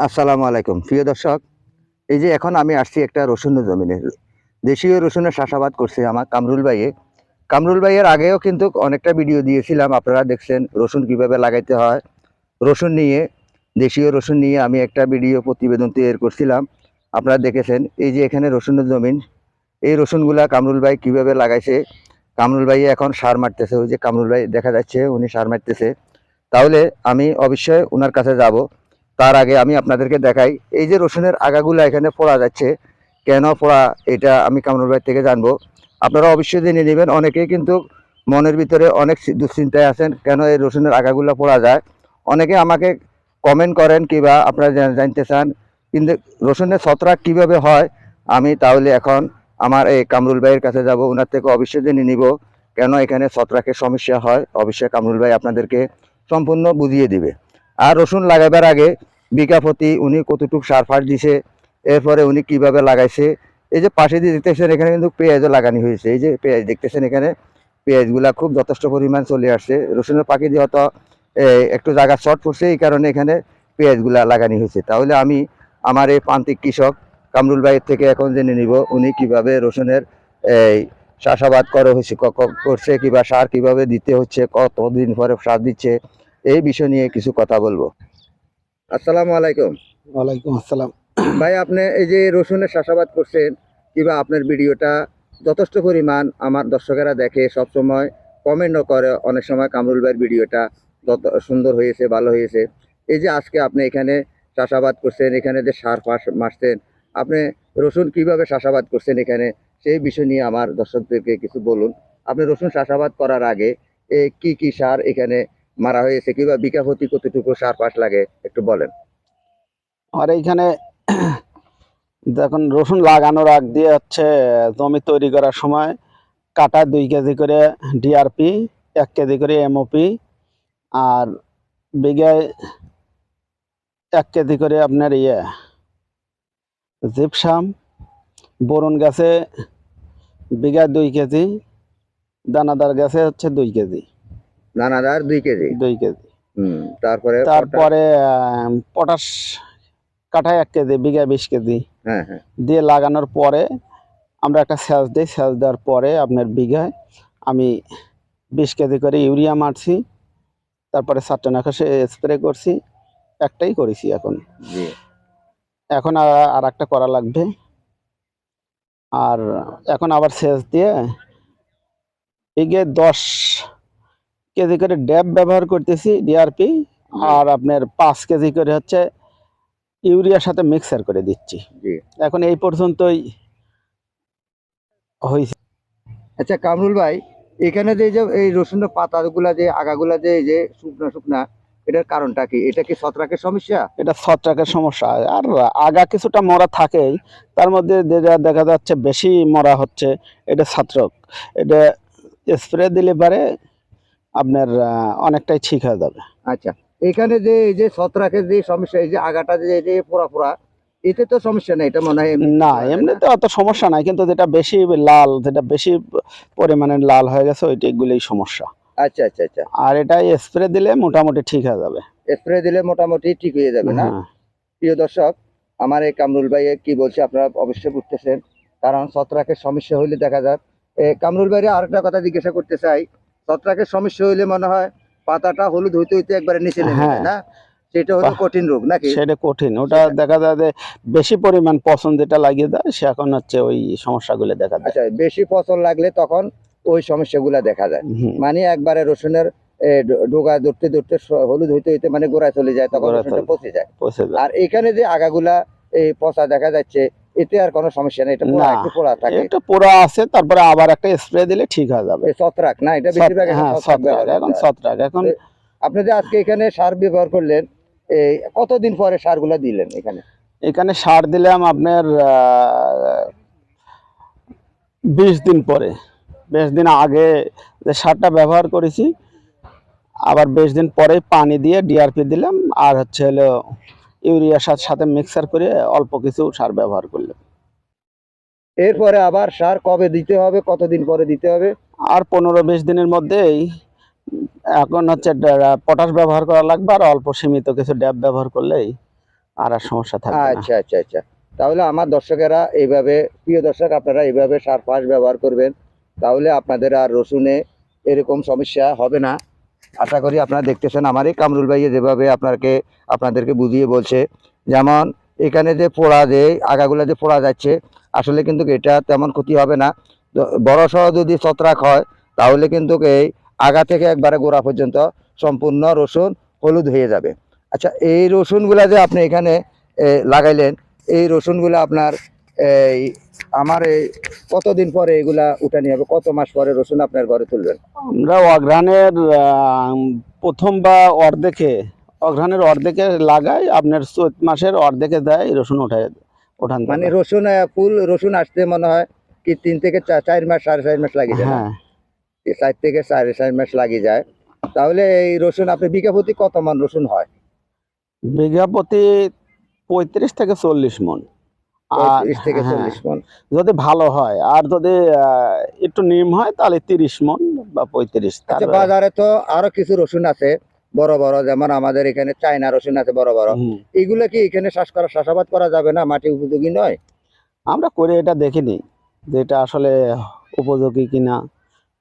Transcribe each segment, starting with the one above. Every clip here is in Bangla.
আসসালামু আলাইকুম। প্রিয় দর্শক, এই যে এখন আমি আসছি একটা রসুনের জমিনে। দেশীয় রসুনের চাষাবাদ করছে আমার কামরুল ভাইয়ে। কামরুল ভাইয়ের আগেও কিন্তু অনেকটা ভিডিও দিয়েছিলাম, আপনারা দেখছেন রসুন কীভাবে লাগাইতে হয়। রসুন নিয়ে, দেশীয় রসুন নিয়ে আমি একটা ভিডিও প্রতিবেদন তৈরি করছিলাম। আপনারা দেখেছেন, এই যে এখানে রসুনের জমিন, এই রসুনগুলা কামরুল ভাই কীভাবে লাগাইছে? কামরুল ভাই এখন সার মারতেছে, ওই যে কামরুল ভাই দেখা যাচ্ছে, উনি সার মারতেছে। তাহলে আমি অবশ্যই ওনার কাছে যাব। তার আগে আমি আপনাদেরকে দেখাই। এই যে রসুনের আগাগুলো এখানে পড়া যাচ্ছে, কেন পড়া এটা আমি কামরুল ভাই থেকে জানব। আপনারা অবশ্যই জেনে নেবেন, অনেকেই কিন্তু মনের ভিতরে অনেক দুশ্চিন্তায় আছেন, কেন এই রসুনের আগাগুলো পড়া যায়। অনেকে আমাকে কমেন্ট করেন কিবা আপনারা জানতে চান, কিন্তু রসুনের ছত্রাক কীভাবে হয়, আমি তাহলে এখন আমার এই কামরুল ভাইয়ের কাছে যাব ওনার থেকে অবশ্যই জেনে নিব কেন এখানে ছত্রাকের সমস্যা হয়। অবশ্যই কামরুল ভাই আপনাদেরকে সম্পূর্ণ বুঝিয়ে দিবে। আর রসুন লাগাবার আগে বিঘা প্রতি উনি কতটুকু সার ফার দিছে, এরপরে উনি কীভাবে লাগাইছে, এই যে পাশে দিয়ে দেখতেছেন, এখানে কিন্তু পেঁয়াজও লাগানি হয়েছে। এই যে পেঁয়াজ দেখতেছেন এখানে, পেঁয়াজগুলা খুব যথেষ্ট পরিমাণ চলে আসছে। রসুনের পাখি দিয়ে হয়তো একটু জায়গা শর্ট পড়ছে এই কারণে এখানে পেঁয়াজগুলা লাগানি হয়েছে। তাহলে আমি আমার এই প্রান্তিক কৃষক কামরুল ভাইয়ের থেকে এখন জেনে নিব, উনি কীভাবে রসুনের, এই, চাষাবাদ করা হয়েছে করছে, কিবা সার কীভাবে দিতে হচ্ছে, কতদিন পরে সার দিচ্ছে এই বিষয় নিয়ে কিছু কথা বলব। আসসালামু আলাইকুম। ওয়ালাইকুম আসসালাম। ভাই আপনি এই যে রসুনের চাষাবাদ করছেন কিংবা আপনার ভিডিওটা যথেষ্ট পরিমাণ আমার দর্শকেরা দেখে সব সময় কমেন্টও করে অনেক সময় কামরুল ভাইয়ের ভিডিওটা যত সুন্দর হয়েছে ভালো হয়েছে। এই যে আজকে আপনি এখানে চাষাবাদ করছেন এখানে যে সার ফাঁস মারছেন আপনি রসুন কীভাবে চাষাবাদ করছেন এখানে সেই বিষয় নিয়ে আমার দর্শকদেরকে কিছু বলুন। আপনি রসুন চাষাবাদ করার আগে এ কি কি সার এখানে মারা হয়েছে কিংবা বিঘা প্রতি কতটুকু সার ফাঁস লাগে, একটু বলেন। আর এইখানে দেখুন, রসুন লাগানোর আগ দিয়ে হচ্ছে, জমি তৈরি করার সময় কাটা দুই কেজি করে ডিআরপি এক কেজি করে এমওপি আর বিঘায় এক কেজি করে আপনার ইয়ে জিপসাম, বরুণ গাছে বিঘায় দুই কেজি, দানাদার গাছে হচ্ছে দুই কেজি। দানাদার দুই কেজি। দুই কেজি। হুম তারপরে তারপরে পটাশ কাঠায় এক কেজি বিঘায় বিশ কেজি। হ্যাঁ হ্যাঁ। দিয়ে লাগানোর পরে আমরা একটা সেচ দিই সেচ দেওয়ার পরে আপনার বিঘায় আমি বিশ কেজি করে ইউরিয়া মারছি তারপরে সাতটানাকাশে স্প্রে করছি একটাই করেছি এখন। এখন আর- আর একটা করা লাগবে। আর এখন আবার সেচ দিয়ে বিঘে দশ কেজি করে ড্যাব ব্যবহার করতেছি ডিআরপি আর আপনার পাঁচ কেজি করে হচ্ছে ইউরিয়ার সাথে মিক্সার করে দিচ্ছি। এখন এই পর্যন্তই হয়েছে আচ্ছা কামরুল ভাই এখানে যে যে এই রসুনের পাতাগুলা যে আগাগুলা যে যে শুকনা শুকনা এটার কারণটা কি? এটা কি ছত্রাকের সমস্যা? এটা ছত্রাকের সমস্যা। আর আগা কিছুটা মরা থাকেই তার মধ্যে যেটা দেখা যাচ্ছে বেশি মরা হচ্ছে। এটা ছত্রাক। এটা স্প্রে দিলে পারে আপনার অনেকটাই ঠিক হয়ে যাবে। আচ্ছা এখানে যে এই যে ছত্রাকের যে সমস্যা এই যে আগাটা যে এই যে পোড়া পোড়া এতে তো সমস্যা নেই এটা মনে হয় না এমনিতে অত সমস্যা নাই কিন্তু যেটা বেশি লাল যেটা বেশি পরিমাণে লাল হয়ে গেছে ওইটাগুলোই সমস্যা। আচ্ছা আচ্ছা আচ্ছা। আর এটা স্প্রে দিলে মোটামুটি ঠিক হয়ে যাবে। স্প্রে দিলে মোটামুটি ঠিক হয়ে যাবে না? হ্যাঁ। প্রিয় দর্শক আমার এই কামরুল ভাই কি বলছে আপনারা অবশ্যই বুঝতেছেন কারণ ছত্রাকের সমস্যা হইলে দেখা যাক। কামরুল ভাইরে আরেকটা কথা জিজ্ঞাসা করতে চাই ছত্রাকের সমস্যা হইলে মনে হয় পাতাটা হলুদ হইতে হইতে একবারে নিচে নেমে যায় হ্যাঁ। না? সেটা হলো কঠিন রোগ নাকি? সেটা কঠিন। ওটা দেখা যায় যে বেশি পরিমাণ পছন্দ যেটা লাগিয়ে দেয় সে এখন হচ্ছে ওই সমস্যাগুলো দেখা দেয়। আচ্ছা বেশি ফসল লাগলে তখন ওই সমস্যাগুলা দেখা যায়। মানে একবারে রসুনের ডোগা ধরতে ধরতে হলুদ হইতে হইতে মানে গোড়ায় চলে যায় তখন যায়। পচে যায়। আর এখানে যে আগাগুলা এই পচা দেখা যাচ্ছে এতে আর কোনো সমস্যা নেই এটা পোড়া একটু পোড়া থাকে। এটা পুরো আছে তারপরে আবার একটা স্প্রে দিলে ঠিক হয়ে যাবে। ছত্রাক না এটা বেশিরভাগ এখন হ্যাঁ ছত্রাক এখন আপনি যে আজকে এখানে সার ব্যবহার করলেন এই কতদিন পরে সারগুলা দিলেন এখানে? এখানে সার দিলাম আপনার বিশ দিন পরে। বেশ দিন আগে যে সারটা ব্যবহার করেছি আবার বেশ দিন পরে পানি দিয়ে ডিআরপি দিলাম আর হচ্ছে হলো ইউরিয়ার সাথে সাথে মিক্সার করে অল্প কিছু সার ব্যবহার করলাম এরপরে আবার সার কবে দিতে হবে কতদিন পরে দিতে হবে? আর পনেরো বিশ দিনের মধ্যেই এখন হচ্ছে পটাশ ব্যবহার করা লাগবে আর অল্প সীমিত কিছু ড্যাব ব্যবহার করলেই আর আর সমস্যা থাকবে আচ্ছা আচ্ছা আচ্ছা। তাহলে আমার দর্শকেরা এইভাবে প্রিয় দর্শক আপনারা এইভাবে সার ফাস ব্যবহার করবেন তাহলে আপনাদের আর রসুনে এরকম সমস্যা হবে না। আশা করি আপনারা দেখতেছেন আমারই কামরুল ভাইয়ে যেভাবে আপনাকে, আপনাদেরকে বুঝিয়ে বলছে। যেমন এখানে যে পোড়া যে আগাগুলো যে পোড়া যাচ্ছে, আসলে কিন্তু এটা তেমন ক্ষতি হবে না। বড় সহ যদি ছত্রাক হয়, তাহলে কিন্তু এই আগা থেকে একবারে গোড়া পর্যন্ত সম্পূর্ণ রসুন হলুদ হয়ে যাবে। আচ্ছা এই রসুনগুলা যে আপনি এখানে লাগাইলেন, এই রসুনগুলা আপনার, এই আমার এই কতদিন পরে এগুলা উঠানি হবে কত মাস পরে রসুন আপনার ঘরে তুলবেন? আমরা আহ, প্রথম বা অর্ধেকে অঘ্রাণের অর্ধেকে লাগাই আপনার চৈত মাসের অর্ধেকে দেয় রসুন ওঠায় ওঠান মানে রসুন ফুল রসুন আসতে মনে হয় কি তিন থেকে চার মাস সাড়ে চার মাস লাগে যায় হ্যাঁ। চার থেকে সাড়ে চার মাস লাগে যায়। তাহলে এই রসুন আপনি বিঘা প্রতি কত মন রসুন হয়? বিঘা প্রতি পঁয়ত্রিশ থেকে চল্লিশ মন। যদি ভালো হয় আর যদি একটু নিম হয় তাহলে তিরিশ মন বা পঁয়ত্রিশ আচ্ছা বাজারে তো আরও কিছু রসুন আছে বড় বড় যেমন আমাদের এখানে চায়না রসুন আছে বড় বড়। এগুলো কি এখানে চাষ করা চাষাবাদ করা যাবে না? মাটি উপযোগী নয়? আমরা করে এটা দেখিনি যে এটা আসলে উপযোগী কিনা।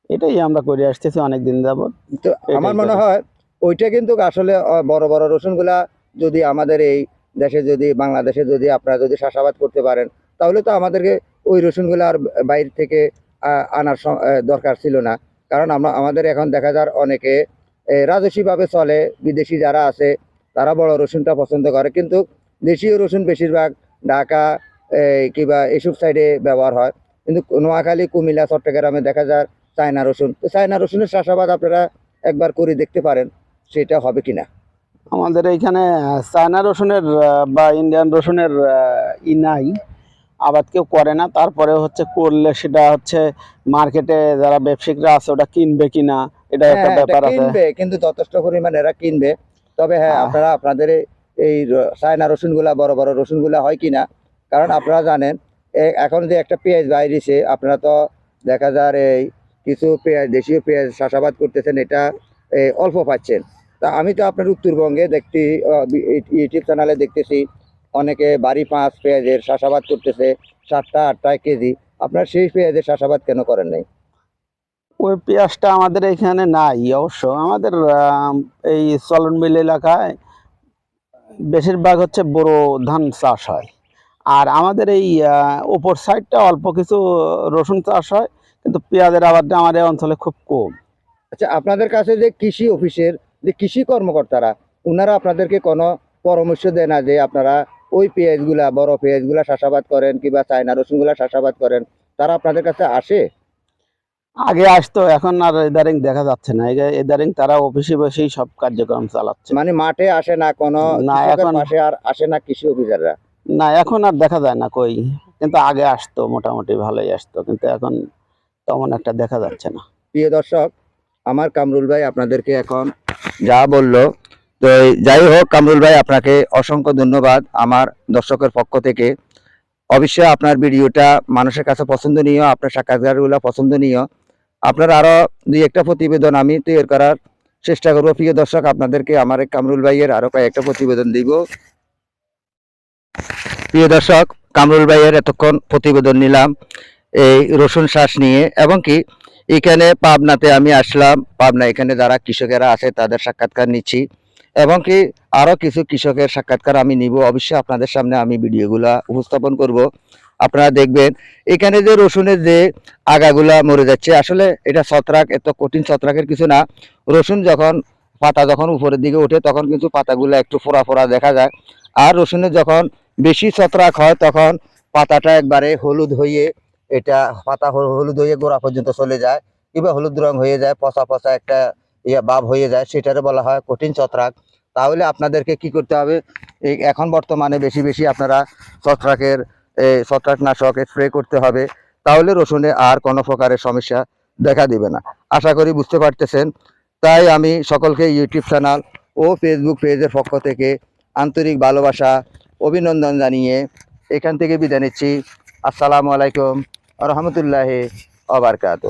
এটাই আমরা করে আসতেছি অনেক দিন যাবত তো আমার মনে হয় ওইটা কিন্তু আসলে বড় বড় রসুনগুলা যদি আমাদের এই দেশে যদি, বাংলাদেশে যদি আপনারা যদি চাষাবাদ করতে পারেন, তাহলে তো আমাদেরকে ওই রসুনগুলো আর বাইরে থেকে আনার দরকার ছিল না। কারণ আমরা, আমাদের এখন দেখা যার অনেকে রাজস্বীভাবে চলে, বিদেশি যারা আছে, তারা বড় রসুনটা পছন্দ করে। কিন্তু দেশীয় রসুন বেশিরভাগ ঢাকা কিংবা এসব সাইডে ব্যবহার হয়। কিন্তু নোয়াখালী, কুমিল্লা, চট্টগ্রামে দেখা যায় চায়না রসুন। তো চায়না রসুনের চাষাবাদ আপনারা একবার করে দেখতে পারেন, সেটা হবে কিনা। আমাদের এইখানে চায়না রসুনের বা ইন্ডিয়ান রসুনের ই নাই আবাদ কেউ করে না। তারপরে হচ্ছে করলে সেটা হচ্ছে মার্কেটে যারা ব্যবসায়িকরা আছে ওটা কিনবে কিনা এটা একটা হ্যাঁ, ব্যাপার আছে। কিনবে কিন্তু যথেষ্ট পরিমাণে এরা কিনবে। তবে হ্যাঁ আপনারা আপনাদের এই- চায়না রসুনগুলা বড় বড় রসুনগুলা হয় কিনা কারণ আপনারা জানেন এখন যে একটা পেঁয়াজ বাইরেছে আপনারা তো দেখা যায় এই কিছু পেঁয়াজ দেশীয় পেঁয়াজ চাষাবাদ করতেছেন এটা অল্প পাচ্ছেন। তা আমি তো আপনার উত্তরবঙ্গে দেখতে ইউটিউব চ্যানেলে দেখতেছি অনেকে বাড়ি পাঁচ পেঁয়াজের চাষাবাদ করতেছে সাতটা আটটা কেজি। আপনার সেই পেঁয়াজের চাষাবাদ কেন করেন নাই? ওই পেঁয়াজটা আমাদের এখানে নাই অবশ্য। আমাদের এই চলন মিল এলাকায় বেশিরভাগ হচ্ছে বড় ধান চাষ হয়। আর আমাদের এই উপর সাইডটা অল্প কিছু রসুন চাষ হয় কিন্তু পেঁয়াজের আবাদটা আমাদের এই অঞ্চলে খুব কম। আচ্ছা আপনাদের কাছে যে কৃষি অফিসের যে কৃষি কর্মকর্তারা ওনারা আপনাদেরকে কোনো পরামর্শ দেয় না যে আপনারা ওই পেঁয়াজগুলা বড় পেঁয়াজগুলা চাষাবাদ করেন কিংবা চায়না রসুনগুলা চাষাবাদ করেন তারা আপনাদের কাছে আসে? আগে আসতো এখন আর এদারিং দেখা যাচ্ছে না। এদারিং তারা অফিসে বসেই সব কার্যক্রম চালাচ্ছে। মানে মাঠে আসে না কোনো না, এখন- আসে আর আসে না কৃষি অফিসাররা? না এখন আর দেখা যায় না কই। কিন্তু আগে আসতো মোটামুটি ভালোই আসতো কিন্তু এখন তেমন একটা দেখা যাচ্ছে না। প্রিয় দর্শক আমার কামরুল ভাই আপনাদেরকে এখন যা বলল। তো যাই হোক, কামরুল ভাই, আপনাকে অসংখ্য ধন্যবাদ আমার দর্শকের পক্ষ থেকে। অবশ্যই আপনার ভিডিওটা মানুষের কাছে পছন্দনীয়, আপনার সাক্ষাৎকারগুলো পছন্দনীয়। আপনার আরও দুই একটা প্রতিবেদন আমি তৈরি করার চেষ্টা করব। প্রিয় দর্শক, আপনাদেরকে আমার কামরুল ভাইয়ের আরও কয়েকটা প্রতিবেদন দিব। প্রিয় দর্শক, কামরুল ভাইয়ের এতক্ষণ প্রতিবেদন নিলাম। এই রসুন শ্বাস নিয়ে, এবং কি এখানে পাবনাতে আমি আসলাম। পাবনা এখানে যারা কৃষকেরা আছে, তাদের সাক্ষাৎকার নিচ্ছি। এবং কি আরও কিছু কৃষকের সাক্ষাৎকার আমি নিব। অবশ্যই আপনাদের সামনে আমি ভিডিওগুলা উপস্থাপন করব। আপনারা দেখবেন, এখানে যে রসুনের যে আগাগুলা মরে যাচ্ছে, আসলে এটা ছত্রাক, এত কঠিন ছত্রাকের কিছু না। রসুন যখন, পাতা যখন উপরের দিকে ওঠে, তখন কিন্তু পাতাগুলো একটু ফোড়া ফোড়া দেখা যায়। আর রসুনের যখন বেশি ছত্রাক হয়, তখন পাতাটা একবারে হলুদ হয়ে এটা পাতা হলুদ হয়ে গোড়া পর্যন্ত চলে যায়, কিংবা হলুদ রং হয়ে যায়, পচা পচা একটা ইয়ে ভাব হয়ে যায়, সেটারে বলা হয় কঠিন ছত্রাক। তাহলে আপনাদেরকে কি করতে হবে? এই এখন বর্তমানে বেশি বেশি আপনারা ছত্রাকের ছত্রাকনাশক স্প্রে করতে হবে। তাহলে রসুনে আর কোনো প্রকারের সমস্যা দেখা দিবে না। আশা করি বুঝতে পারতেছেন। তাই আমি সকলকে ইউটিউব চ্যানেল ও ফেসবুক পেজের পক্ষ থেকে আন্তরিক ভালোবাসা, অভিনন্দন জানিয়ে এখান থেকে বিদায় নিচ্ছি। আসসালামু আলাইকুম। রহমতুল্লাহ আবরকাত